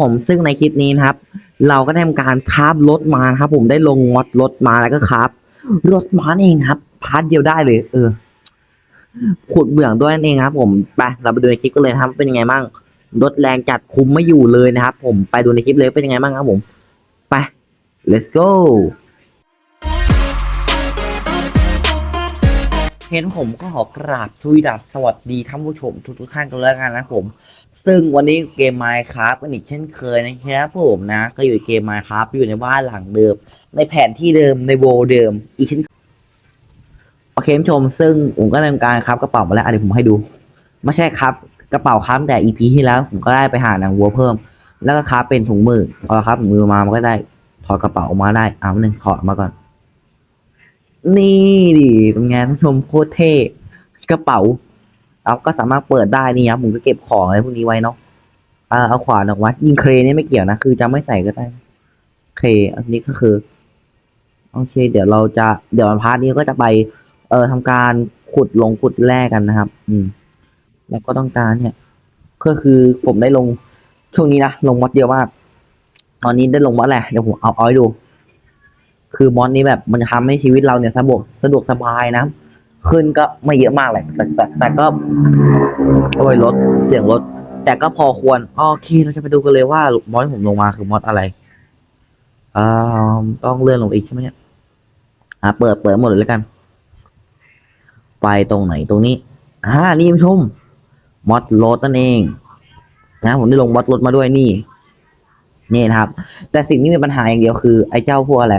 ผมซึ่งในคลิปนี้นะครับ เราก็ได้ทำการคราฟรถมานะครับผมได้ลงมอดรถมาแล้วก็คราฟรถมาเองครับพาร์ทเดียวได้เลย เออขุดเบื้องด้วยนั่นเองครับ ผมไปเราไปดูในคลิปกันเลยครับ เป็นยังไงบ้างรถแรงจัดคุมไม่อยู่เลยนะครับ ผมไปดูในคลิปเลยเป็นยังไงบ้างครับผมไป let's go เห็นผมก็ขอกราบสวีดัสสวัสดีท่านผู้ชมทุกท่านกันแล้วกันนะครับผม ซึ่งวันนี้เกม Minecraft กันอีกเช่นเคยนะครับผมนะ ก็อยู่เกม Minecraft อยู่ในบ้านหลังเดิม ในแผนที่เดิมในโวเดิม อีกเช่นโอเคชม ซึ่งผมก็ทำการครับกระเป๋ามาแล้วอะเดี๋ยวผมให้ดู ไม่ใช่ครับกระเป๋าครับแต่ EP ที่แล้วผมก็ได้ไปหาหนังวัวเพิ่ม แล้วก็ครับเป็นถุงมือพอครับถุงมือมามันก็ได้ถอดกระเป๋าออกมาได้เอาหนึ่งถอดมาก่อน นี่ดิเป็นไงท่านผู้ชมโคตรเท่กระเป๋า เราก็สามารถเปิดได้นี่ครับผมก็เก็บของอะไรพวกนี้ไว้เนาะอ่าเอาขวานออกมายิงเครนนี่ไม่เกี่ยวนะคือจะไม่ใส่ก็ได้เครอันนี้ก็คือโอเค เดี๋ยวเราจะเดี๋ยวพาร์ทนี้ก็จะไป เอ่อทำการขุดลงขุดแร่กันนะครับ อืม แล้วก็ต้องการเนี่ย ก็คือผมได้ลงช่วงนี้นะลงมอดเดียวมากตอนนี้ได้ลงมอดแหละเดี๋ยวผมเอาอาให้ดู คือมอดนี้แบบมันจะทำให้ชีวิตเราเนี่ยสะดวกสะดวกสบายนะ ขึ้นก็ไม่เยอะมากเลยแต่แต่แต่ก็โอ้ยรถเสียงรถ แต่ก็พอควรโอเคเราจะไปดูกันเลยว่ามอดที่ผมลงมาคือมอดอะไรอ่าต้องเลื่อนลงอีกใช่ไหมเนี่ยอ่าเปิดเปิดหมดเลยแล้วกัน ไปตรงไหนตรงนี้อ่านี่ชมมอดรถนั่นเองนะผมได้ลงมอดรถมาด้วยนี่นี่นะครับ แต่สิ่งที่มีปัญหาอย่างเดียวคือไอ้เจ้าพวกอะไร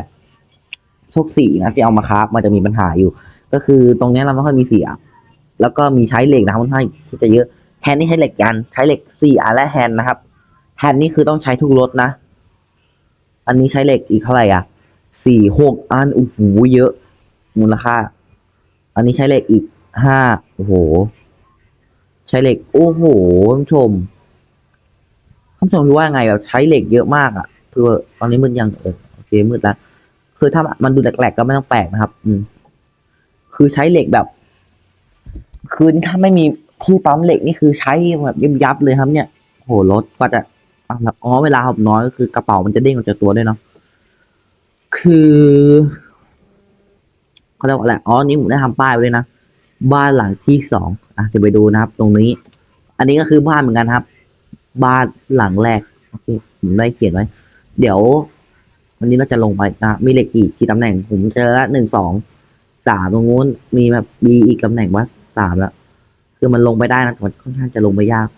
พวกสีนะที่เอามาคราฟมันจะมีปัญหาอยู่ ก็คือตรงนี้เราไม่ค่อยมีเสีย แล้วก็มีใช้เหล็กนะครับค่อนข้างที่จะเยอะแฮนด์นี่ใช้เหล็กกันใช้เหล็กสี่อันและแฮนด์นะครับแฮนด์นี่คือต้องใช้ทุกรถนะ อันนี้ใช้เหล็กอีกเท่าไหร่อะสี่หกอันโอ้โหเยอะ มูลค่า อันนี้ใช้เหล็กอีกห้าโอ้โห ใช้เหล็กโอ้โหท่านผู้ชมท่านผู้ชมคิดว่าไงแบบใช้เหล็กเยอะมากอะคือตอนนี้มืดยังเออโอเคมืดแล้วคือถ้ามันดูแหลกๆก็ไม่ต้องแปลกนะครับ อืม คือใช้เหล็กแบบ คือถ้าไม่มีที่ปั๊มเหล็กนี่คือใช้แบบยับยับเลยครับ เนี่ยโหรถกว่าจะอ๋อเวลาผมน้อยก็คือกระเป๋ามันจะเด้งออกจากตัวด้วยเนาะคือเขาเรียกว่าอะไรอ๋อนี่ผมได้ทำป้ายไว้เลยนะบ้านหลังที่สองอะเดี๋ยวไปดูนะครับ ตรงนี้ อันนี้ก็คือบ้านเหมือนกันครับ บ้านหลังแรกโอเคผมได้เขียนไว้ เดี๋ยววันนี้เราจะลงไปนะมีเหล็กอีกกี่ตำแหน่งผมเจอละหนึ่งสอง สามตรงนู้นมีแบบมีอีกตำแหน่งว่าสามแล้ว คือมันลงไปได้นะแต่มันค่อนข้างจะลงไปยาก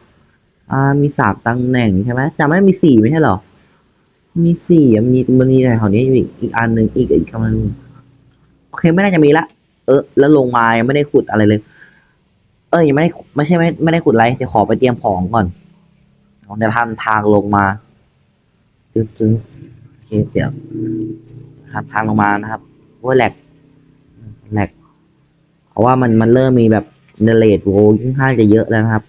อ่ามีสามตำแหน่งใช่ไหมจำไม่มีสี่ไม่ใช่หรอ มีสี่อะมีมันมีอะไรแถวนี้อยู่อีกอีกอันหนึ่งอีกอีกคำนึงโอเคไม่น่าจะมีละเออ แล้วลงมายังไม่ได้ขุดอะไรเลย เออยังไม่ได้ไม่ใช่ไม่ไม่ได้ขุดอะไรเดี๋ยวขอไปเตรียมของก่อนเดี๋ยวทำทางลงมาจึ๊บจึ๊บโอเคเดี๋ยวทำทางลงมานะครับว่าแหลก แหลกเพราะว่ามันมันเริ่มมีแบบเนเลตโวค่อนข้างจะเยอะแล้วครับ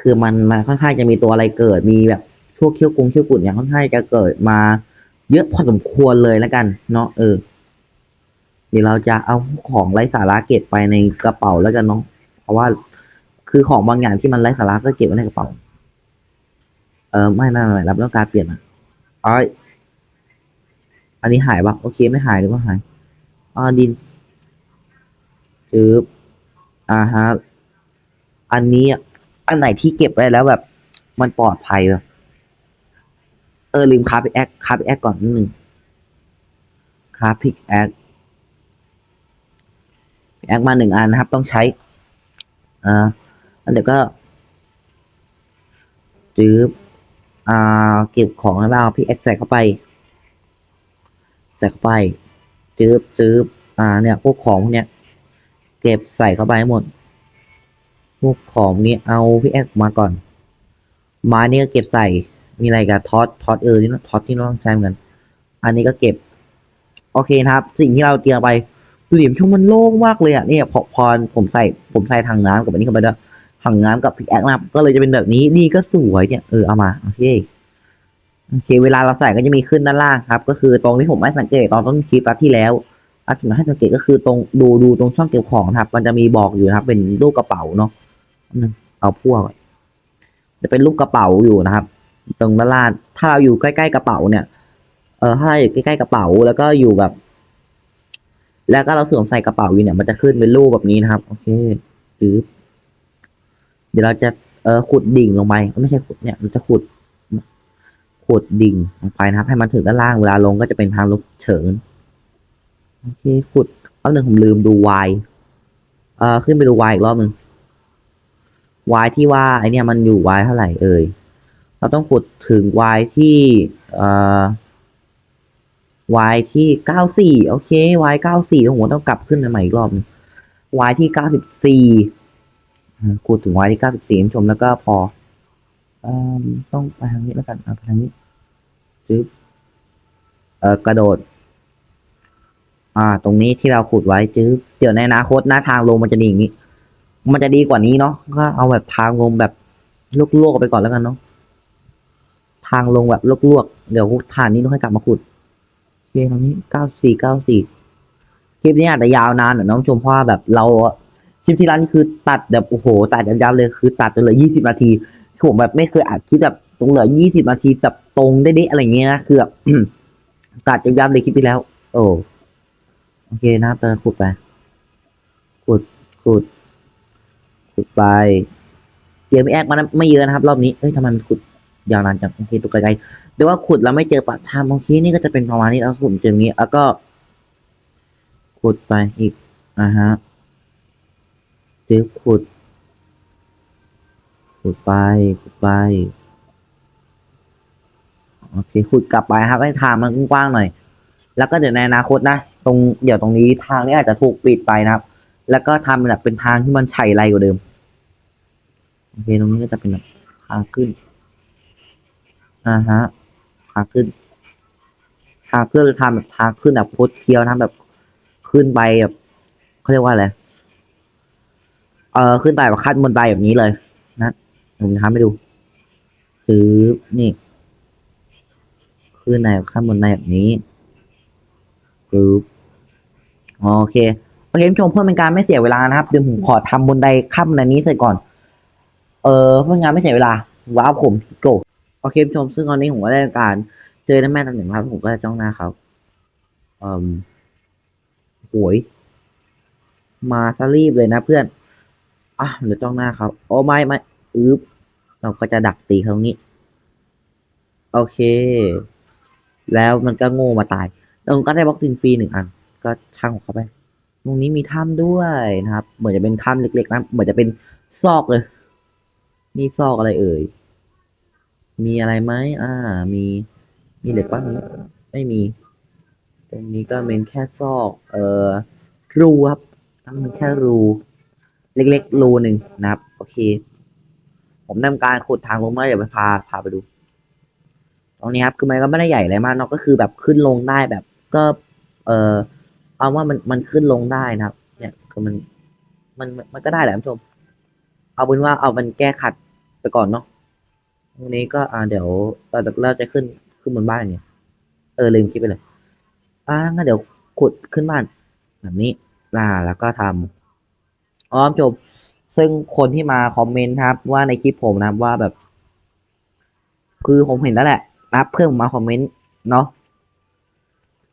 คือมันมันค่อนข้างจะมีตัวอะไรเกิด มีแบบพวกเขี้ยวกรุงเขี้ยวกุดอย่างค่อนข้างจะเกิดมา เยอะพอสมควรเลยแล้วกัน เนาะเออ เดี๋ยวเราจะเอาของไร้สาระเก็บไปในกระเป๋าแล้วกันเนาะ เพราะว่าคือของบางอย่างที่มันไร้สาระก็เก็บไว้ในกระเป๋า เออไม่ไม่ไม่รับต้องการเปลี่ยนอะอ้ออันนี้หายปะโอเคไม่หายหรือว่าหาย อ่าดินจืบอ่าฮะ อันนี้อะอันไหนที่เก็บไว้แล้วแบบ มันปลอดภัยแบบเออลืมคาพิแอคคาพิแอคก่อนนิดนึงคาพิกแอคแอคมาหนึ่งอันนะครับ ต้องใช้อ่าแล้วเดี๋ยวก็จืบอ่า เก็บของแล้วเอาพี่แอคใส่เข้าไป ใส่เข้าไป จืบจืบอ่าเนี่ยพวกของพวกเนี้ยเก็บใส่เข้าไปให้หมด พวกของนี้เอาพี่แอคมาก่อนไม้นี่ก็เก็บใส่ มีอะไรกับท็อตท็อตเออนี่ท็อตที่เราต้องใช้เหมือนกัน อันนี้ก็เก็บ โอเคนะครับ สิ่งที่เราเตรียมไปเหลี่ยมช่วงมันโล่งมากเลยอะเนี่ยพอพอผมใส่ผมใส่ถังน้ำกับอันนี้เข้าไปด้วยถังน้ำกับพิกแอคนะครับก็เลยจะเป็นแบบนี้นี่ก็สวยเนี่ยเออเอามาโอเค โอเค เวลาเราใส่ก็จะมีขึ้นด้านล่างครับ ก็คือตรงที่ผมไม่สังเกตตอนต้นคลิปที่แล้วอาที่มให้สังเกตก็คือตรงดูดูตรงช่องเก็บของครับ มันจะมีบอกอยู่นะครับ เป็นรูปกระเป๋าเนาะเอาพวกจะเป็นรูปกระเป๋าอยู่นะครับ ตรงด้านล่างถ้าเราอยู่ใกล้ๆกระเป๋าเนี่ย เออถ้าเราอยู่ใกล้ๆกระเป๋าแล้วก็อยู่แบบ แล้วก็เราสวมใส่กระเป๋าอยู่เนี่ย มันจะขึ้นเป็นรูปแบบนี้นะครับ โอเคปึ๊บเดี๋ยวเราจะเออขุดดิ่งลงไปไม่ใช่ขุดเนี่ยมันจะขุด ขุดดิ่งลงไปนะครับ ให้มันถึงด้านล่างเวลาลงก็จะเป็นทางลงเฉินโอเคขุดเอาหนึ่งผมลืมดูวายเอ่อขึ้นไปดูวายอีกรอบหนึ่งวายที่ว่าไอเนี่ยมันอยู่วายเท่าไหร่เอ่ยเราต้องขุดถึง y ที่เอ่อ y ที่เก้าสี่โอเค y เก้าสี่ผมต้องกลับขึ้นมาใหม่อีกรอบหนึง y ที่เก้าสิบสี่ขุดถึง y ที่เก้าสิบสี่ชมแล้วก็พอ ต้องไปทางนี้แล้วกันเอาไปทางนี้จึ๊บเอ่อกระโดด อ่า ตรงนี้ที่เราขุดไว้จึ๊บเดี๋ยวในอนาคตหน้าทางลงมันจะดีอย่างนี้ มันจะดีกว่านี้เนาะก็เอาแบบทางลงแบบลวกๆไปก่อนแล้วกันเนาะทางลงแบบลวกๆเดี๋ยวฐานนี้ต้องให้กลับมาขุดโอเคตรงนี้เก้าสี่เก้าสี่คลิปนี้อาจจะยาวนานหน่อยน้องชมเพราะว่าแบบเราคลิปที่แล้วนี่คือตัดแบบโอ้โหตัดยับๆเลยคือ ตัดจนเหลือยี่สิบนาที คือผมแบบไม่เคยอัดคลิปแบบตรงเหลือยี่สิบนาทีแบบตรงได้ๆอะไรเงี้ยนะคือแบบตัดยับๆเลยคลิปที่แล้ว โอ้โอเคนะครับเติมขุดไปขุดขุดขุดไปเกียร์ไม่แอกมันไม่เยอะนะครับ รอบนี้เอ้ยทำไมมันขุดยาวนานจังโอเคตัวไกลๆเดี๋ยวว่าขุดแล้วไม่เจอปะทามโอเคนี่ก็จะเป็นประมาณนี้แล้วขุดเจออย่างนี้แล้วก็ ขุดไปอีกนะฮะจึ๊บขุด ขุดไปขุดไปโอเคขุดกลับไปครับให้ทางมันกว้างๆหน่อย แล้วก็เดี๋ยวในอนาคตนะตรงเดี๋ยวตรงนี้ทางนี้อาจจะถูกปิดไปนะครับ แล้วก็ทำแบบเป็นทางที่มันไฉไรกว่าเดิมโอเคตรงนี้ก็จะเป็นแบบทางขึ้นอ่าฮะทางขึ้นทางเพื่อทำแบบทางขึ้นแบบโคดเคี้ยวนะแบบขึ้นไปแบบเขาเรียกว่าอะไรเออขึ้นไปแบบขั้นบนไดแบบนี้เลยนะ ผมทำให้ดู ซื้อนี่ขึ้นในขั้นบนไดแบบนี้ปึ๊บโอเค โอเคผู้ชมเพื่อเป็นการไม่เสียเวลานะครับเดี๋ยวผมขอทำบนไดขั้นบนนี้เสร็จก่อน เออเพื่อเป็นไม่เสียเวลาว้าวผมโกโอเคผู้ชมซึ่งตอนนี้ผมก็ได้การเจอน้าแม่ตำแหน่งครับผมก็จะจ้องหน้าเขาเอ่อโหยมาซะรีบเลยนะเพื่อน อะเดี๋ยวจ้องหน้าเขาโอ้ไม่ไม่อึ๊บ เราก็จะดักตีเขาตรงนี้ โอเค แล้วมันก็โง่มาตายแล้วผมก็ได้บล็อกตินฟรีหนึ่งอัน ก็ช่างของเขาไป ตรงนี้มีถ้ำด้วยนะครับ เหมือนจะเป็นถ้ำเล็กๆนะ เหมือนจะเป็นซอกเลย นี่ซอกอะไรเอ่ย มีอะไรไหมอ่า มี มีเหล็กบ้างไหมไม่มี ตรงนี้ก็เป็นแค่ซอก เอ่อ รูครับตั้งเป็นแค่รู เล็กๆ รูหนึ่งนะครับ โอเค ผมทำการขุดทางลงมาเดี๋ยวไปพาพาไปดู ตรงนี้ครับคือมันก็ไม่ได้ใหญ่อะไรมากเนาะก็คือแบบขึ้นลงได้แบบ ก็ เอ่อเอาว่ามันมันขึ้นลงได้นะครับ เนี่ยคือมันมันมันก็ได้แหละคุณผู้ชม เอาเป็นว่าเอามันแก้ขัดไปก่อนเนาะตรงนี้ก็อ่าเดี๋ยวเราเราจะขึ้นขึ้นบนบ้านเนี่ยเออลืมคิดไปเลยอ่างั้นเดี๋ยวขุดขึ้นบ้านแบบนี้อ่าแล้วก็ทำอ๋อจบ ซึ่งคนที่มาคอมเมนต์ครับ ว่าในคลิปผมนะครับว่าแบบ คือผมเห็นแล้วแหละนะครับเพื่อนผมมาคอมเมนต์เนาะ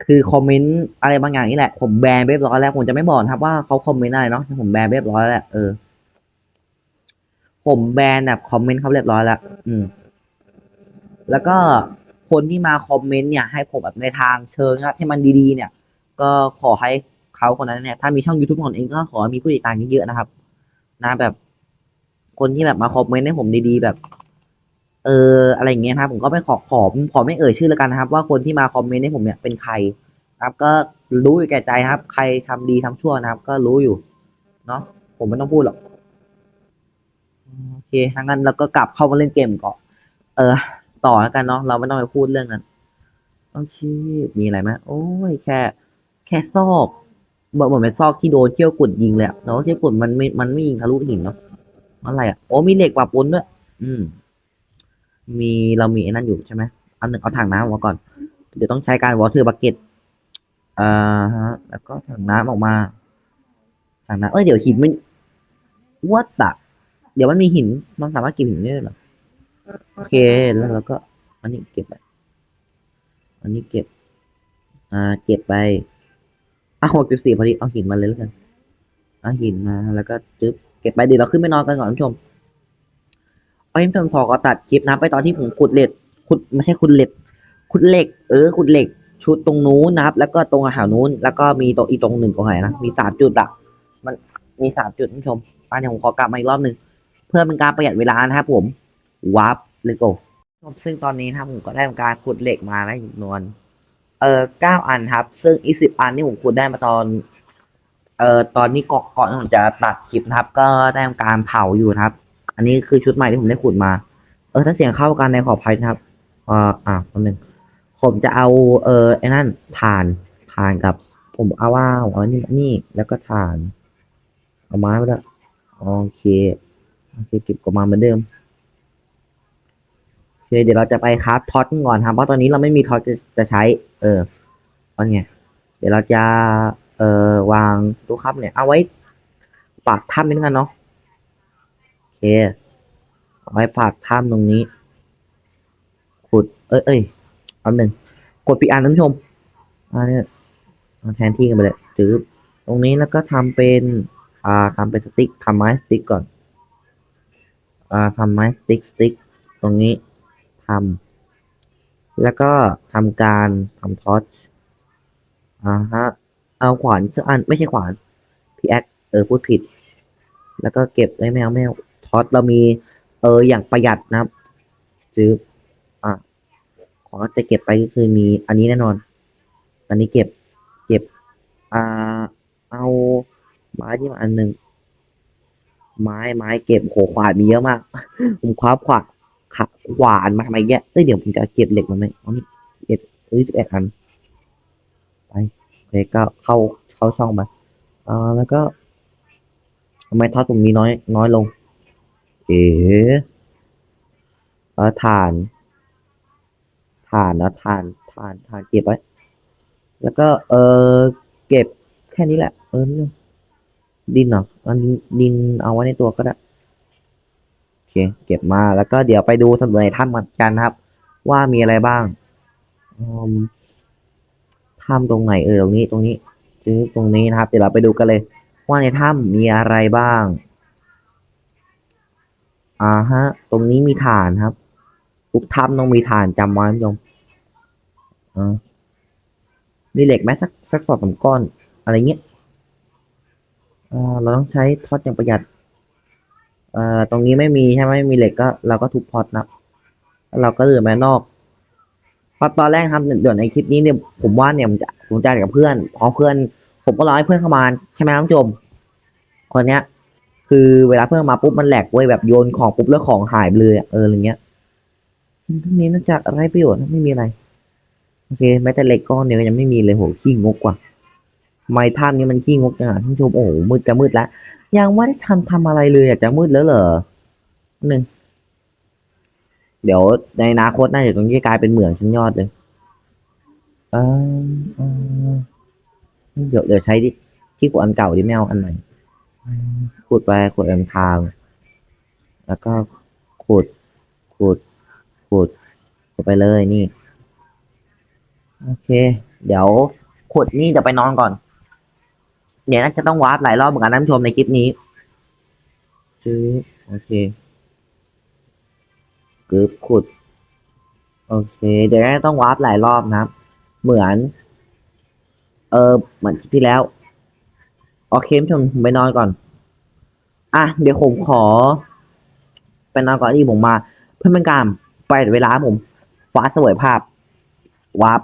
คือคอมเมนต์อะไรบางอย่างนี่แหละ ผมแบนเรียบร้อยแล้วผมจะไม่บอกนครับว่าเขาคอมเมนต์อะไรเนาะผมแบนเรียบร้อยแล้วเออ ผมแบนแบบคอมเมนต์เขาเรียบร้อยแล้วอืม แล้วก็คนที่มาคอมเมนต์เนี่ย ให้ผมแบบในทางเชิงนะที่มันดีๆ เนี่ย ก็ขอให้เขาคนนั้นเนี่ยถ้ามีช่อง YouTube ของเองก็ขอมีผู้ติดตามเยอะๆนะครับ นะแบบ คนที่แบบมาคอมเมนต์ให้ผมดีๆแบบ เอออะไรอย่างเงี้ยนะครับผมก็ไม่ขอขอขอไม่เอ่ยชื่อแล้วกันนะครับ ว่าคนที่มาคอมเมนต์ให้ผมเนี่ยเป็นใครนะครับ ก็รู้อยู่แก่ใจนะครับ ใครทำดีทำชั่วนะครับ ก็รู้อยู่ เนาะผมไม่ต้องพูดหรอกโอเคทั้งนั้นเราก็กลับเข้ามาเล่นเกมก่อนเออ ต่อแล้วกันเนาะเราไม่ต้องไปพูดเรื่องนั้นโอเคมีอะไรไหมโอ้ยแค่ แค่ซอก เหมือนเป็นซอกที่โดนเขี้ยวกุดยิงเลยอะแต่ว่าเขี้ยวกุดมันไม่มันไม่ยิงทะลุหินเนาะอะไรอะโอ้มีเหล็กปะปนด้วย อืม มีเรามีไอ้นั่นอยู่ใช่ไหมเอาหนึ่งเอาถังน้ำออกมาก่อน เดี๋ยวต้องใช้การวอเตอร์บักเก็ตอ่าฮะ แล้วก็ถังน้ำออกมาถังน้ำเอ้ยเดี๋ยวหินมันวัดอะเดี๋ยวมันมีหิน มันสามารถเก็บหินได้หรอโอเคแล้วเราก็ อันนี้เก็บไป อันนี้เก็บ อ่า เก็บไป อะหกจุดสี่พอดี เอาหินมาเลยแล้วกัน เอาหินมาแล้วก็จึ๊บเก็บไปเดี๋ยวเราขึ้นไปนอนกันก่อนท่านผู้ชมเอาท่านผู้ชมพอก็ตัดคลิปนะไปตอนที่ผมขุดเหล็กขุดไม่ใช่ขุดเหล็กขุดเหล็ก เออขุดเหล็ก ชุดตรงนู้นนะครับ แล้วก็ตรงอาหารนู้น แล้วก็มีตรงอีตรงหนึ่งตรงไหนนะ มีสามจุดอะมันมีสามจุดท่านผู้ชมอันนี้ผมขอกลับมาอีกรอบหนึ่งเพื่อเป็นการประหยัดเวลานะครับผมวาร์ปเลโก้ซึ่งตอนนี้นะครับผมก็ได้ทำการขุดเหล็กมาแล้วจำนวน เออเก้าอันครับ ซึ่งอีสิบอันนี่ผมขุดได้มาตอนเอ่อตอนนี้ก่อนก่อนผมจะตัดคลิปนะครับ ก็ได้ทำการเผาอยู่นะครับ อันนี้คือชุดใหม่ที่ผมได้ขุดมา เออถ้าเสียงเข้ากันในขออภัยนะครับเอ่าอ่าแป๊บนึงผมจะเอาเออไอ้นั่นถ่านถ่านกับ ผมเอาว่าผมเอานี่นี่แล้วก็ถ่าน เอาไม้ไปด้วยโอเคโอเคเก็บกลับมาเหมือนเดิม เคเดี๋ยวเราจะไปคราฟท็อตก่อนครับเพราะตอนนี้เราไม่มีท็อตจะจะใช้ เออเอาไงเดี๋ยวเราจะเอ่อวางตู้ครับเนี่ยเอาไว้ปากถ้ำนี่กันเนาะโอเคเอาไว้ปากถ้ำตรงนี้ ขุด เอ้ยเอ้ยอันหนึ่งกดปีอันท่านผู้ชมอันนี้แทนที่กันไปเลยจืบตรงนี้แล้วก็ทำเป็นอ่าทำเป็นสติ๊กทำไม้สติ๊กก่อนอ่าทำไม้สติ๊กสติ๊กตรงนี้ ทำแล้วก็ทำการทำทอสอ่าฮะ เอาขวานสักอันไม่ใช่ขวานพี่แอคเออพูดผิด แล้วก็เก็บไว้แมวแมวทอสเรามี เอออย่างประหยัดนะครับซื้ออะของจะเก็บไปก็คือมีอันนี้แน่นอน อันนี้เก็บเก็บ อ่า เอาไม้ที่มาอันหนึ่งไม้ไม้เก็บโหขวานมีเยอะมาก ผมคว้าขวาน ขะขวานมาทำไมแยเอ้ยเดี๋ยวผมจะเก็บเหล็กมาไหมเอนี่เอ็ดเอ้ยสิบเอ็ดอัน ไปโอเคก็เข้าเข้าช่องมาอ่าแล้วก็ทำไมทอดตรงนี้น้อย น้อยลง เอ๋เออถ่านถ่านนะถ่านถ่านถ่านเก็บไว้ แล้วก็ เออเก็บแค่นี้แหละ เออดินเหรอดินดินเอาไว้ในตัวก็ได้ เคเก็บมาแล้วก็เดี๋ยวไปดูสำรวจในถ้ำกันนครับ ว่ามีอะไรบ้างถ้ำตรงไหนเออตรงนี้ตรงนี้ซื้อตรงนี้นะครับ เดี๋ยวเราไปดูกันเลย ว่าในถ้ำมีอะไรบ้าง อ่าฮะ ตรงนี้มีฐานครับทุกถ้ำต้องมีฐานจำไว้ท่านผู้ชมอ่ามีเหล็กไหมสักสักสองสามก้อน อะไรเงี้ยอ่าเราต้องใช้ท็อตอย่างประหยัด เอ่อตรงนี้ไม่มีใช่ไหมไม่มีเหล็กก็เราก็ทุบพอตนะเราก็เดินไปนอกเพราะตอนแรกครับเดี๋ยวในคลิปนี้เนี่ยผมว่าเนี่ยผมจะผมจะกับเพื่อนพอเพื่อน ผมก็รอให้เพื่อนเข้ามาใช่ไหมครับท่านผู้ชมคนเนี้ย คือเวลาเพื่อนมาปุ๊บมันแหลกเว้ยแบบโยนของปุ๊บแล้วของหายไปเลยเอออะไรเงี้ยทั้งนี้น่าจะไรประโยชน์ไม่มีอะไรโอเคแม้แต่เหล็กก้อนเดียวยังไม่มีเลยโหขี้งกกว่า ไม้ท่านนี้มันขี้งกจังอะท่านผู้ชมโอ้โหมืดจะมืดแล้ว ยังไม่ได้ทันทำอะไรเลยอะจะมืดแล้วเหรอหนึ่งเดี๋ยวในอนาคตน่าจะตรงนี้กลายเป็นเหมืองชั้นยอดเลยเออเออเดี๋ยวเดี๋ยวใช้ดิที่ขุดอันเก่าดิไม่เอาอันใหม่ขุดไปขุดอันทาง แล้วก็ขุดขุดขุดขุดไปเลยนี่ โอเค เดี๋ยวขุดนี่จะไปนอนก่อน เดี๋ยวน่าจะต้องวาร์ปหลายรอบเหมือนกันนะท่านผู้ชมในคลิปนี้จื้อโอเคกึบขุด โอเค เดี๋ยวน่าจะต้องวาร์ปหลายรอบนะครับ เหมือน เออเหมือนคลิปที่แล้วโอเคท่านผู้ชมผมไปนอนก่อน อะ เดี๋ยวผมขอไปนอนก่อนที่ผมมา เพื่อเป็นการไปเวลาผมฟ้าสวยภาพวาร์ป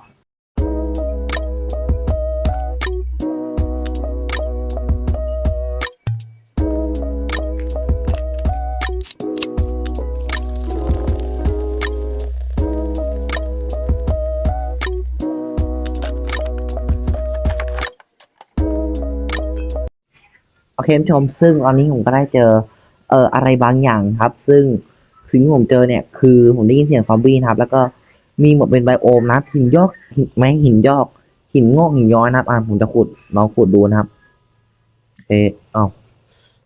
เคท่านผู้ชม ซึ่งตอนนี้ผมก็ได้เจอเอ่ออะไรบางอย่างครับ ซึ่งสิ่งที่ผมเจอเนี่ยคือผมได้ยินเสียงซอมบี้นะครับ แล้วก็มีหมดเป็นไบโอมนะหินยอกไม่หินยอก หินงอกหินย้อยนะครับอ่าผมจะขุดลองขุดดูนะครับเอออ้า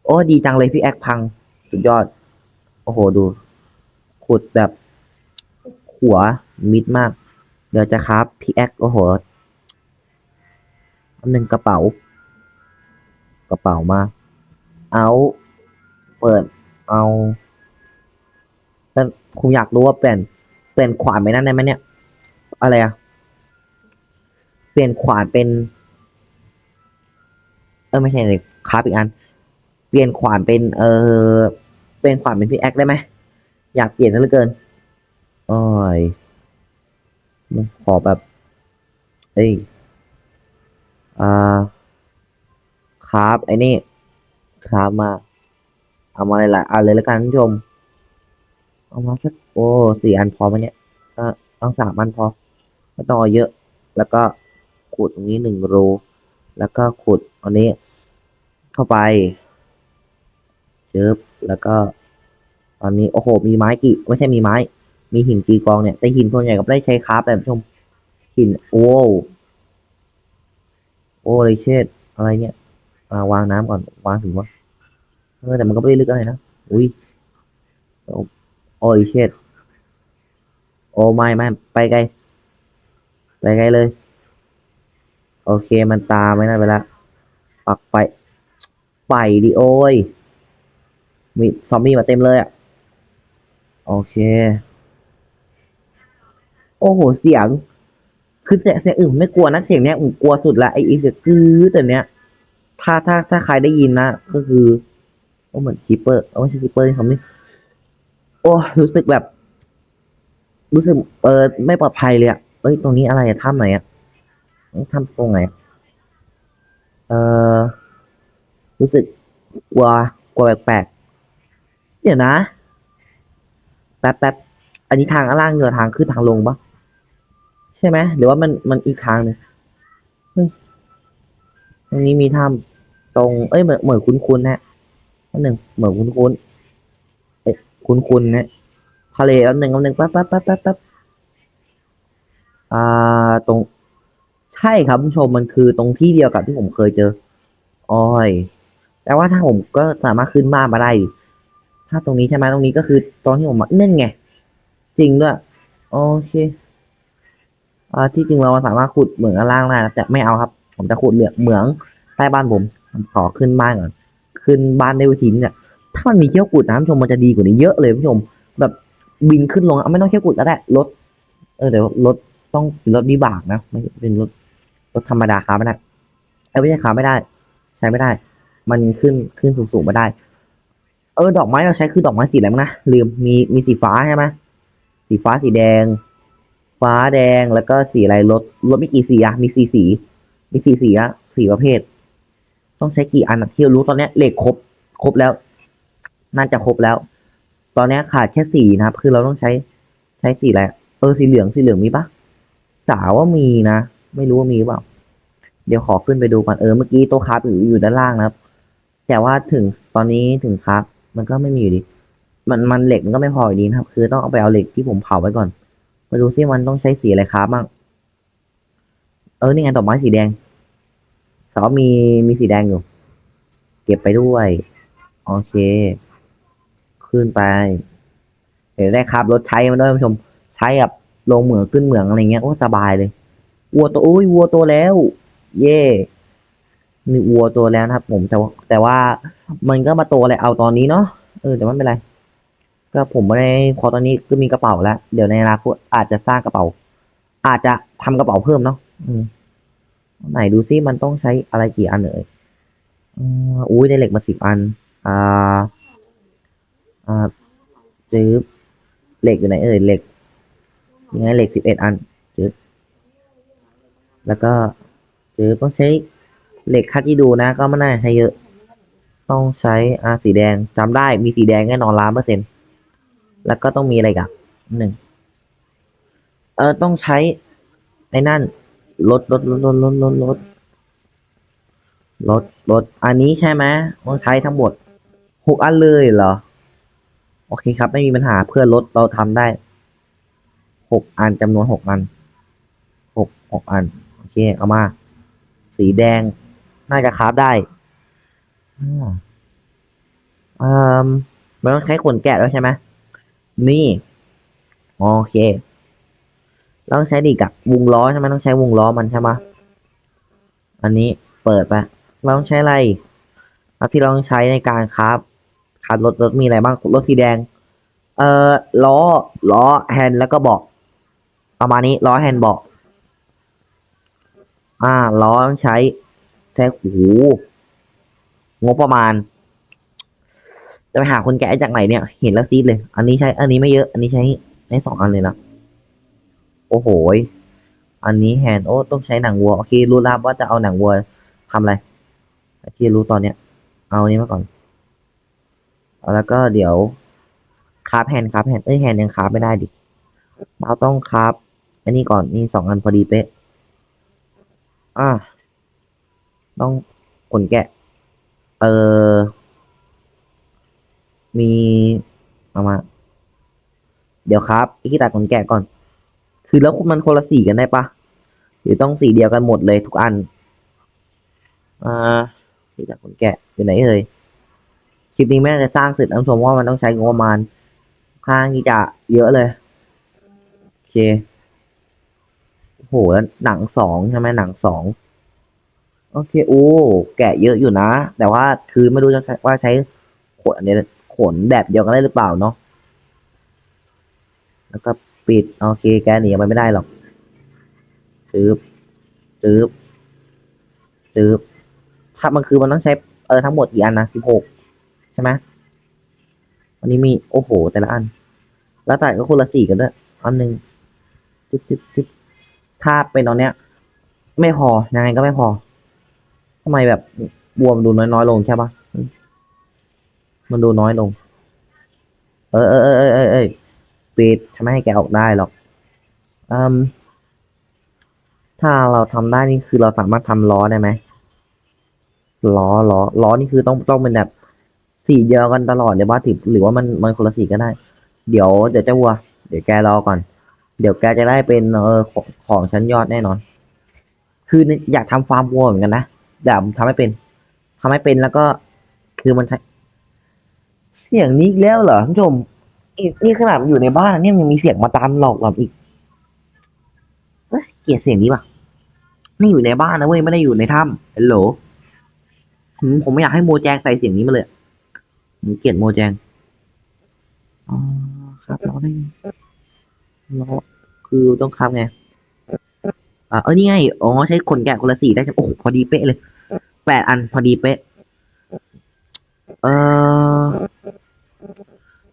โอ้ดีจังเลยพี่แอคพังสุดยอด โอ้โหดู ขุดแบบหัวมิดมาก เดี๋ยวจะครับพี่แอคโอ้โหอันหนึ่งกระเป๋า กระเป๋ามา เอาเปิดเอาแต่คุณอยากรู้ว่าเปลี่ยนเปลี่ยนขวานไปนั่นได้ไหมเนี่ย อะไรอะเปลี่ยนขวานเป็น เออไม่ใช่เลยครับอีกอัน เปลี่ยนขวานเป็น เออเป็นขวานเป็นพี่แอคได้ไหมอยากเปลี่ยนซะเหลือเกินโอ้ยขอแบบ เอ้ยอ่า ครับไอ้นี่ครับมา เอามาเลยละเอาเลยละกันท่านผู้ชม เอามาสักโอ้สี่อันพอไหมเนี่ยก็ต้องสามอันพอไม่ต้องเอาเยอะ แล้วก็ขุดตรงนี้หนึ่งรูแล้วก็ขุดอันนี้ เข้าไปเจิบแล้วก็ตอนนี้โอ้โห มีไม้กี่ไม่ใช่มีไม้ มีหินกี่กองเนี่ยแต่หินส่วนใหญ่ก็ไม่ได้ใช้คราฟแต่านผู้ชมหินโอ้โอ้เลยเชดอะไรเนี่ย อ่าวางน้ำก่อนวางถึงวะเออแต่มันก็ไม่ได้ลึกอะไรนะอุ้ยโอ้ยเชดโอ้ไม่ไม่ไปไกลไปไกลเลย โอเคมันตามไม่น่าไปละปักไป ไปดิโอ้ยมีซอมบี้มาเต็มเลยอะ โอเค โอ้โหเสียง คือเสียงเสียงอื่นไม่กลัวนะเสียงเนี้ยผมกลัวสุดละไอ้ไอ้เสียงกือแต่เนี้ย ถ้าถ้าถ้าใครได้ยินนะ ก็คือโอ้เหมือนคีเปอร์ไม่ใช่คีเปอร์ที่เขาไม่โอ้รู้สึกแบบ รู้สึกเออไม่ปลอดภัยเลยอะเอ้ยตรงนี้อะไรอะถ้ำไหนอะถ้ำตรงไหนเออรู้สึกกลัวกลัวแปลกๆเดี๋ยวนะแป๊บแป๊บอันนี้ทางล่างเหนือทางขึ้นทางลงปะใช่ไหมหรือว่ามันมันอีกทางหนึ่งเฮ้ยตรงนี้มีถ้ำ ตรง เอ้ย เหมือนเหมือนคุ้นๆนะอันหนึ่งเหมือนคุ้นๆเอ้ยคุ้นๆนนะทะเลอันหนึ่งอันหนึ่งแป๊บแป๊บแป๊บแป๊บแป๊บอ่า ตรง ใช่ครับคุณผู้ชมมันคือตรงที่เดียวกับที่ผมเคยเจออ้อยแต่ว่าถ้าผมก็สามารถขึ้นบ้านมาได้ ถ้าตรงนี้ใช่ไหมตรงนี้ก็คือตอนที่ผมมานั่นไง จริงด้วย โอเคอ่าที่จริงเราสามารถขุดเหมืองล่างได้แต่ไม่เอาครับ ผมจะขุดเหลือเหมืองใต้บ้านผม ขอขึ้นบ้านก่อน ขึ้นบ้านได้วิธีนี้เนี่ย ถ้ามันมีเขี้ยวกุดนะคุณผู้ชมมันจะดีกว่านี้เยอะเลยผู้ชม แบบบินขึ้นลงเอาไม่ต้องเขี้ยวกุดก็ได้รถ เออเดี๋ยวรถต้องเป็นรถวิบากนะ ไม่เป็นรถรถธรรมดาขาไม่ได้เอ้ไม่ใช่ขาไม่ได้ ใช้ไม่ได้ มันขึ้นขึ้นสูงๆไม่ได้ เออ ดอกไม้เราใช้คือดอกไม้สีอะไรนะลืมมีมีสีฟ้าใช่ไหมสีฟ้าสีแดง ฟ้าแดงแล้วก็สีอะไรรถรถมีกี่สีอะมีสีสี มีสีสีอะสีประเภท ต้องใช้กี่อันอะที่รู้ตอนนี้เหล็กครบครบแล้ว น่าจะครบแล้ว ตอนนี้ขาดแค่สีนะครับ คือเราต้องใช้ใช้สีอะไรเออสีเหลืองสีเหลืองมีปะสาวว่ามีนะ ไม่รู้ว่ามีหรือเปล่า เดี๋ยวขอขึ้นไปดูก่อนเออเมื่อกี้ต๊ะคราฟอยู่อยู่ด้านล่างนะครับ แต่ว่าถึงตอนนี้ถึงคราฟมันก็ไม่มีอยู่ดี มันมันเหล็กมันก็ไม่พออยู่ดีนะครับ คือต้องเอาไปเอาเหล็กที่ผมเผาไว้ก่อน มาดูซิมันต้องใช้สีอะไรครับบ้างเออนี่ไงดอกไม้สีแดง สามีมีสีแดงอยู่ เก็บไปด้วย โอเค ขึ้นไปเดี๋ยวได้ครับ รถใช้มาด้วยท่านผู้ชม ใช้กับลงเหมืองขึ้นเหมืองอะไรเงี้ยโอ้สบายเลย วัวตัวอุ้ยวัวตัวแล้ว เย่นี่วัวตัวแล้วนะครับ ผมแต่ว่าแต่ว่ามันก็มาโตอะไรเอาตอนนี้เนาะเออแต่ไม่เป็นไร ก็ผมไม่ได้พอตอนนี้ก็มีกระเป๋าแล้ว เดี๋ยวในอนาคตอาจจะสร้างกระเป๋า อาจจะทำกระเป๋าเพิ่มเนาะอืม ไหนดูซิมันต้องใช้อะไรกี่อันเอ่ยอุ้ยได้เหล็กมาสิบอัน อ่า อ่าจืบเหล็กอยู่ไหนเอ่ยเหล็กยังไงเหล็กสิบเอ็ดอันจืบแล้วก็จืบต้องใช้เหล็กคัดที่ดูนะ ก็ไม่น่าใช้เยอะ ต้องใช้อ่าสีแดงจำได้มีสีแดงแน่นอนล้านเปอร์เซ็นต์แล้วก็ต้องมีอะไรกับหนึ่งเออต้องใช้ไอ้นั่น ลดลดลดลดลดลดลดลดลดอันนี้ใช่ไหมต้องใช้ทั้งหมดหกอันเลยเหรอ โอเคครับ ไม่มีปัญหาเพื่อลดเราทำได้หกอันจำนวนหกอันหกหกอัน โอเค เอามา สีแดง น่าจะคราฟได้อ่าอืมมันต้องใช้ขนแกะแล้วใช่ไหมนี่ โอเค เราต้องใช้ดีกับวงล้อใช่ไหมต้องใช้วงล้อมันใช่ไหมอันนี้เปิดไปเราต้องใช้อะไรเอาที่เราต้องใช้ในการครับขับรถรถมีอะไรบ้างรถสีแดง เอ่อล้อล้อแฮนด์แล้วก็เบาะประมาณนี้ล้อแฮนด์เบาะอ่าล้อต้องใช้ใช้โอ้โหงบประมาณจะไปหาคนแกะจากไหนเนี่ย เห็นแล้วซีดเลย อันนี้ใช้ อันนี้ไม่เยอะ อันนี้ใช้ใช้สองอันเลยนะ โอ้โห อันนี้แฮนด์โอ้ต้องใช้หนังวัว โอเค รู้แล้วครับว่าจะเอาหนังวัวทำอะไรที่รู้ตอนเนี้ย เอาอันนี้มาก่อนเอาแล้วก็เดี๋ยวคราฟแฮนคราฟแฮนเอ้ยแฮนยังคราฟไม่ได้ดิ เราต้องคราฟอันนี้ก่อนนี่สองอันพอดีเป๊ะ อ่า ต้องขนแกะ เออ มี เอามา เดี๋ยวครับไอ้ที่ตัดขนแกะก่อน คือแล้วมันคนละสีกันได้ปะหรือต้องสีเดียวกันหมดเลยทุกอัน อ่าที่ตัดขนแกะอยู่ไหนเอ่ยคลิปนี้ไม่น่าจะสร้างเสร็จนะคุณผู้ชมว่ามันต้องใช้งบประมาณค่อนข้างที่จะเยอะเลย โอเคโหแล้วหนังสองใช่ไหมหนังสองโอเคโอ้แกะเยอะอยู่นะ แต่ว่าคือไม่รู้จะใช้ว่าใช้ขนอันนี้ขนแบบเดียวกันได้หรือเปล่าเนาะแล้วก็ ปิด โอเค แกหนีมันไม่ได้หรอกจืบจืบจืบถ้ามันคือมันต้องใช้เออทั้งหมดกี่อันนะสิบหกใช่ไหมอันนี้มีโอ้โห แต่ละอัน แล้วแต่ก็คนละสี่กันด้วยอันหนึ่งจิ๊บจิ๊บจิ๊บถ้าเป็นตอนเนี้ย ไม่พอยังไงก็ไม่พอทำไมแบบบวมดูน้อยๆลงใช่ปะมันดูน้อยลง เออเออเออเออเออ ปิดฉันไม่ให้แกออกได้หรอกอืมถ้าเราทำได้นี่คือเราสามารถทำล้อได้ไหมล้อล้อล้อนี่คือต้องต้องเป็นแบบสีเดียวกันตลอดเลยว่าถิหรือว่ามันมันคนละสีก็ได้ เดี๋ยวเดี๋ยวเจ้าวัว เดี๋ยวแกรอก่อน เดี๋ยวแกจะได้เป็นเออของของชั้นยอดแน่นอน คืออยากทำฟาร์มวัวเหมือนกันนะแต่ผมทำไม่เป็นทำไม่เป็นแล้วก็คือมันใช้เสียงนี้อีกแล้วเหรอท่านผู้ชม นี่ขนาดอยู่ในบ้านเนี่ยมันยังมีเสียงมาตามหลอกเราอีกเอ้ยเกลียดเสียงนี้ป่ะ นี่อยู่ในบ้านนะเว้ยไม่ได้อยู่ในถ้ำฮัลโหลผมผมไม่อยากให้โมแจงใส่เสียงนี้มาเลยผมเกลียดโมแจงอ๋อครับล้อได้ไงล้อคือต้องครับไงอ่าเออนี่ไงอ๋อใช้ขนแกะคนละสีได้ใช่โอ้โหพอดีเป๊ะเลยแปดอันพอดีเป๊ะ เออ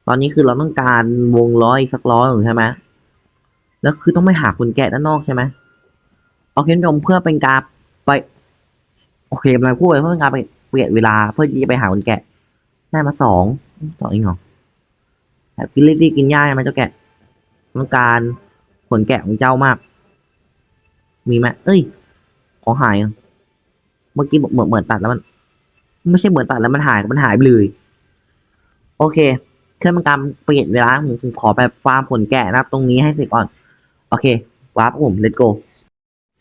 ตอนนี้คือเราต้องการวงล้ออีกสักล้อหนึ่งใช่ไหมแล้วคือต้องไปหาคนแกะด้านนอกใช่ไหมโอเคท่านผู้ชมเพื่อเป็นการไป โอเคกำลังพูดเลยเพื่อเป็นการไปเปลี่ยนเวลาเพื่อที่จะไปหาคนแกะ ได้มาสองสองเองเหรอแบบกินรีบๆกินหญ้าใช่ไหมเจ้าแกะต้องการขนแกะของเจ้ามาก มีไหมเอ้ย ของหาย เมื่อกี้เหมือนเหมือนตัดแล้วมัน ไม่ใช่เหมือนตัดแล้วมันหายมันหายไปเลย โอเค เครื่องมันการเปลี่ยนเวลาผมขอไปฟาร์มผลแกะนะครับ ตรงนี้ให้เสร็จก่อน โอเควาร์ปผม let's go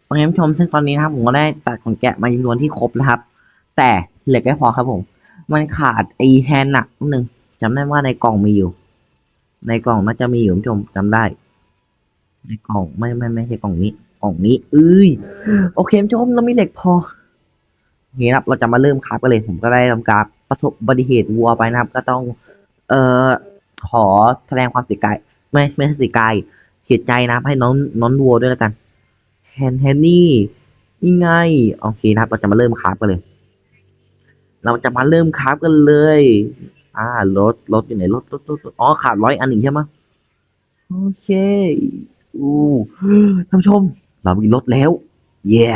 โอเคท่านผู้ชมซึ่งตอนนี้นะครับผมก็ได้ตัดขนแกะมาจำนวนที่ครบนะครับ แต่เหล็กไม่พอครับผม มันขาดไอแฮนหนักนิดนึงจำได้ว่าในกล่องมีอยู่ ในกล่องน่าจะมีอยู่ท่านผู้ชมจำได้ ในกล่องไม่ไม่ไม่ใช่กล่องนี้กล่องนี้เอ้ยโอเคท่านผู้ชมเรามีเหล็กพอโอเคนะครับเราจะมาเริ่มคราฟกันเลยผมก็ได้ทำการประสบอุบัติเหตุวัวไปนะครับ ก็ต้อง เอ่อขอแสดงความเสียใจไม่ไม่เสียใจเสียใจนะให้น้องน้องวัวด้วยแล้วกันแฮนแฮนนี่นี่ไงโอเคนะครับเราจะมาเริ่มคราฟกันเลย เราจะมาเริ่มคราฟกันเลย อ่ารถรถอยู่ไหนรถรถรถอ๋อขาดร้อยอันหนึ่งใช่ไหมโอเคอู้ท่านผู้ชม เรามีรถแล้ว เย้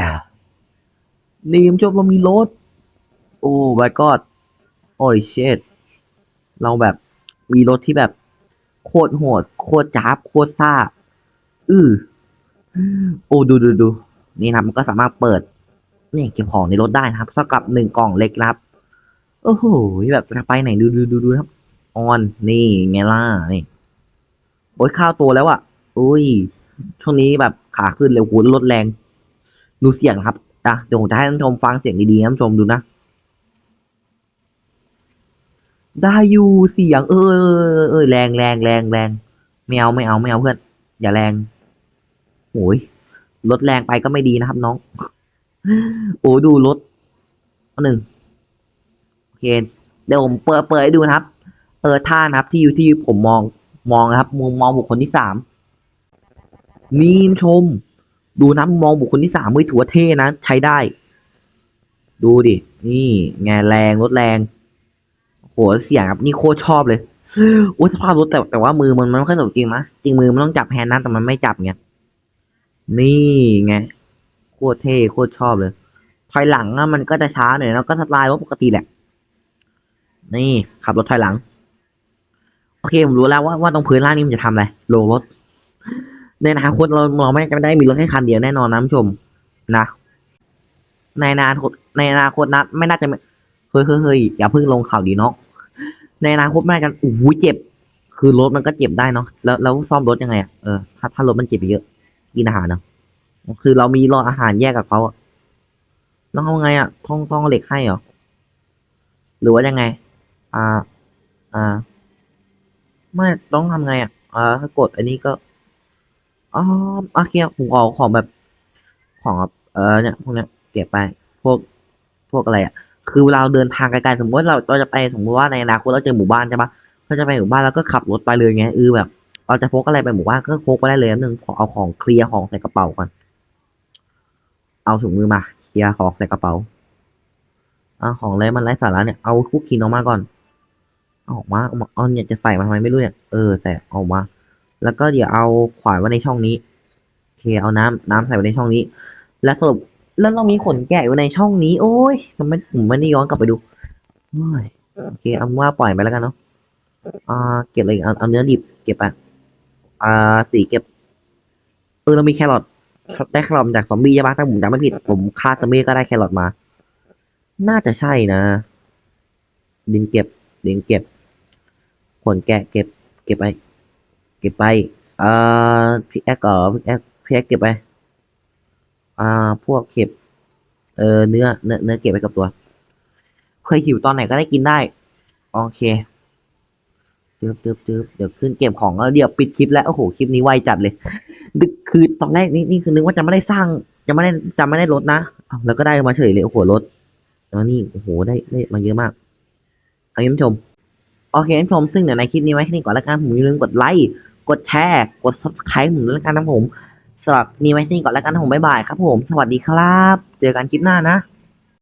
นี่ท่านผู้ชมเรามีรถ โอ้ my god โอ้ยเชด เราแบบมีรถที่แบบโคตรโหด โคตรจ้าบโคตรซ่า อือโอ้ดูดูดูนี่นะมันก็สามารถเปิดนี่เก็บของในรถได้นะครับเท่ากับหนึ่งกล่องเล็กครับ โอ้โหแบบจะไปไหนดูดูดูดูครับออนนี่ไงล่ะนี่โอ้ยข้าวตัวแล้วอะ่ะอุ้ยช่วงนี้แบบขาขึ้นเร็วหูรถแรง ดูเสียงนะครับอะเดี๋ยวผมจะให้ท่านชมฟังเสียงดีๆนะท่านชมดูนะ ได้อยู่เสียง เออเออแรงแรงแรงแรงไม่เอาไม่เอาไม่เอาเพื่อน อย่าแรงโอ้ยรถแรงไปก็ไม่ดีนะครับน้อง โอ้ดูรถอันหนึ่งโอเคเดี๋ยวผมเปิดเปิดให้ดูนะครับ เออท่านะครับที่อยู่ที่ผมมองมองนะครับมุมมองบุคคลที่สามนี่ชม ดูนะมุมองบุคคลที่สามเฮ้ยถือว่าเท่นะ ใช้ได้ ดูดิ นี่ไงแรงรถแรง เสียงครับนี่โคตรชอบเลยโอ้ยสภาพรถแต่แต่ว่ามือมันมันไม่ค่อยสมจริงนะจริงมือมันต้องจับแฮนด์นะแต่มันไม่จับไงนี่ไงโคตรเท่โคตรชอบเลย ถอยหลังอะมันก็จะช้าหน่อยแล้วก็สไตล์รถปกติแหละ นี่ขับรถถอยหลัง โอเคผมรู้แล้วว่าว่าตรงพื้นล่างนี่มันจะทำอะไรโลรถในอนาคตเราเราไม่จะไม่ได้มีรถแค่คันเดียวแน่นอนนะผู้ชมนะในอนาคตในอนาคตนะไม่น่าจะเฮ้ยเฮ้ยเฮ้ยอย่าเพิ่งลงข่าวดีเนาะ ในอนาคตไม่น่าจะโอ้โหเจ็บ คือรถมันก็เจ็บได้เนาะแล้วแล้วซ่อมรถยังไงอะเออถ้าถ้ารถมันเจ็บเยอะกินอาหารเนาะคือเรามีรออาหารแยกกับเขาอะต้องเอาไงอะท่องท่องเหล็กให้เหรอหรือว่ายังไง อ่า อ่า ไม่ต้องทำไงอะอ่าถ้ากดอันนี้ก็อ๋อโอเคผมเอาของแบบของแบบเออเนี่ยพวกเนี้ยเก็บไปพวกพวกอะไรอะ คือเวลาเราเดินทางไกลๆสมมติเราเราจะไปสมมติว่าในอนาคตเราเจอหมู่บ้านใช่ปะเราจะไปหมู่บ้านแล้วก็ขับรถไปเลยไงเออแบบเราจะพกอะไรไปหมู่บ้านก็พกไปได้เลยนหนึ่งขอเอาของเคลียร์ของใส่กระเป๋าก่อนเอาถุงมือมาเคลียร์ของใส่กระเป๋าเอาของอะไรมันไร้สาระเนี่ยเอาคุกคีนออกมาก่อนเอาออกมาเอามาเอาเนี่ยจะใส่มาทำไมไม่รู้เนี่ยเออใส่ออกมา แล้วก็เดี๋ยวเอาขวานไว้ในช่องนี้โอเคเอาน้ำน้ำใส่ไว้ในช่องนี้ แล้วสรุป แล้วเรามีขนแกะอยู่ในช่องนี้ โอ้ยทำไมผมไม่ได้ย้อนกลับไปดูโอ้ยโอเคเอาว่าปล่อยไปแล้วกันเนาะอ่าเก็บอะไรเอาเอาเนื้อดิบเก็บไปอ่าสีเก็บเออเรามีแครอทได้แครอทจากซอมบี้ใช่ปะถ้าผมจำไม่ผิด ผมฆ่าซอมบี้ก็ได้แครอทมา น่าจะใช่นะ ดินเก็บ ดินเก็บ ขนแกะเก็บ เก็บไป เก็บไป เอ่อพิกแอคเออพิกแอคพิกแอคเก็บไป อ่า พวกเก็บ เออเนื้อเนื้อเนื้อเก็บไปกับตัว เคยหิวตอนไหนก็ได้กินได้ โอเคจึ๊บจึ๊บจึ๊บเดี๋ยวขึ้นเก็บของแล้วเดี๋ยวปิดคลิปแล้ว โอ้โห คลิปนี้ไวจัดเลยนึกคือตอนแรกนี่นี่คือนึกว่าจะไม่ได้สร้าง จะไม่ได้จะไม่ได้ลดนะ แล้วก็ได้มาเฉยเลย โอ้โหลดแล้วนี่ โอ้โห ได้ได้มาเยอะมากเอาคุณผู้ชม โอเคท่านผู้ชม ซึ่งเดี๋ยวในคลิปนี้ไว้แค่นี้ก่อนแล้วกัน ผมอย่าลืมกดไลค์ กดแชร์ กด subscribe ผมด้วยแล้วกันนะผม สำหรับนี้ไว้ที่นี่ก่อนแล้วกันผมบ๊ายบายครับผม สวัสดีครับ เจอกันคลิปหน้านะ